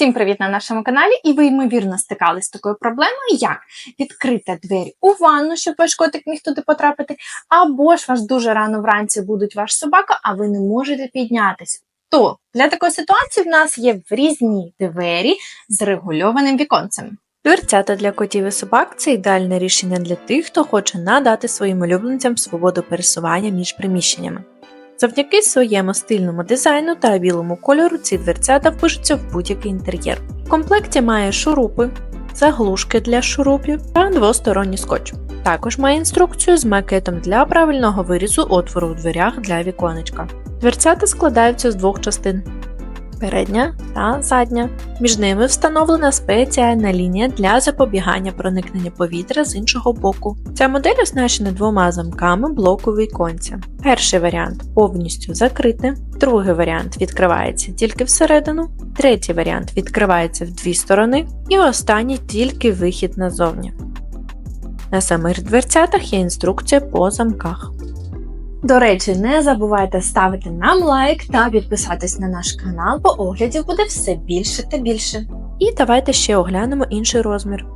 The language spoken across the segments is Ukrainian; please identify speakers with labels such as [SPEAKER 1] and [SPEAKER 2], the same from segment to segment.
[SPEAKER 1] Всім привіт на нашому каналі! І ви, ймовірно, стикались з такою проблемою, як відкрити двері у ванну, щоб ваш котик міг туди потрапити, або ж вас дуже рано вранці будуть ваш собака, а ви не можете піднятися. То для такої ситуації в нас є врізні двері з регульованим віконцем.
[SPEAKER 2] Дверцята для котів і собак це ідеальне рішення для тих, хто хоче надати своїм улюбленцям свободу пересування між приміщеннями. Завдяки своєму стильному дизайну та білому кольору ці дверцята впишуться в будь-який інтер'єр. В комплекті має шурупи, заглушки для шурупів та двосторонній скотч. Також має інструкцію з макетом для правильного вирізу отвору у дверях для віконечка. Дверцята складаються з двох частин передня та задня. Між ними встановлена спеціальна лінія для запобігання проникнення повітря з іншого боку. Ця модель оснащена двома замками блоку віконця. Перший варіант повністю закритий, другий варіант відкривається тільки всередину, третій варіант відкривається в дві сторони, і останній тільки вихід назовні. На самих дверцятах є інструкція по замках.
[SPEAKER 1] До речі, не забувайте ставити нам лайк та підписатись на наш канал, бо оглядів буде все більше та більше.
[SPEAKER 2] І давайте ще оглянемо інший розмір.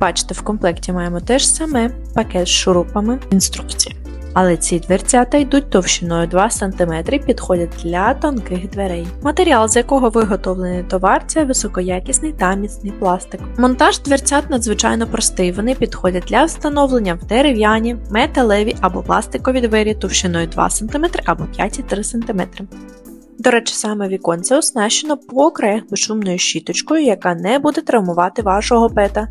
[SPEAKER 2] Бачите, в комплекті маємо те ж саме пакет з шурупами інструкції. Але ці дверцята йдуть товщиною 2 см і підходять для тонких дверей. Матеріал, з якого виготовлений товар, це високоякісний та міцний пластик. Монтаж дверцят надзвичайно простий. Вони підходять для встановлення в дерев'яні, металеві або пластикові двері товщиною 2 см або 5,3 см. До речі, саме віконце оснащено по краях безшумною щіточкою, яка не буде травмувати вашого пета.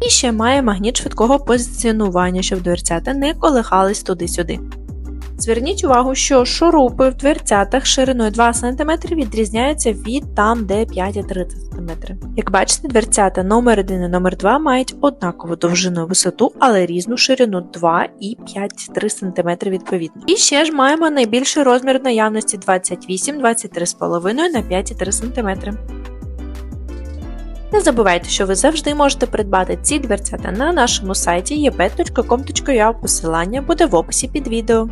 [SPEAKER 2] І ще має магніт швидкого позиціонування, щоб дверцята не колихались туди-сюди. Зверніть увагу, що шурупи в дверцятах шириною 2 см відрізняються від там, де 5,3 см. Як бачите, дверцята номер 1 і номер 2 мають однакову довжину і висоту, але різну ширину 2 і 5,3 см відповідно. І ще ж маємо найбільший розмір наявності 28, 23,5 на 5,3 см. Не забувайте, що ви завжди можете придбати ці дверцята на нашому сайті єпет.com.ua. Посилання буде в описі під відео.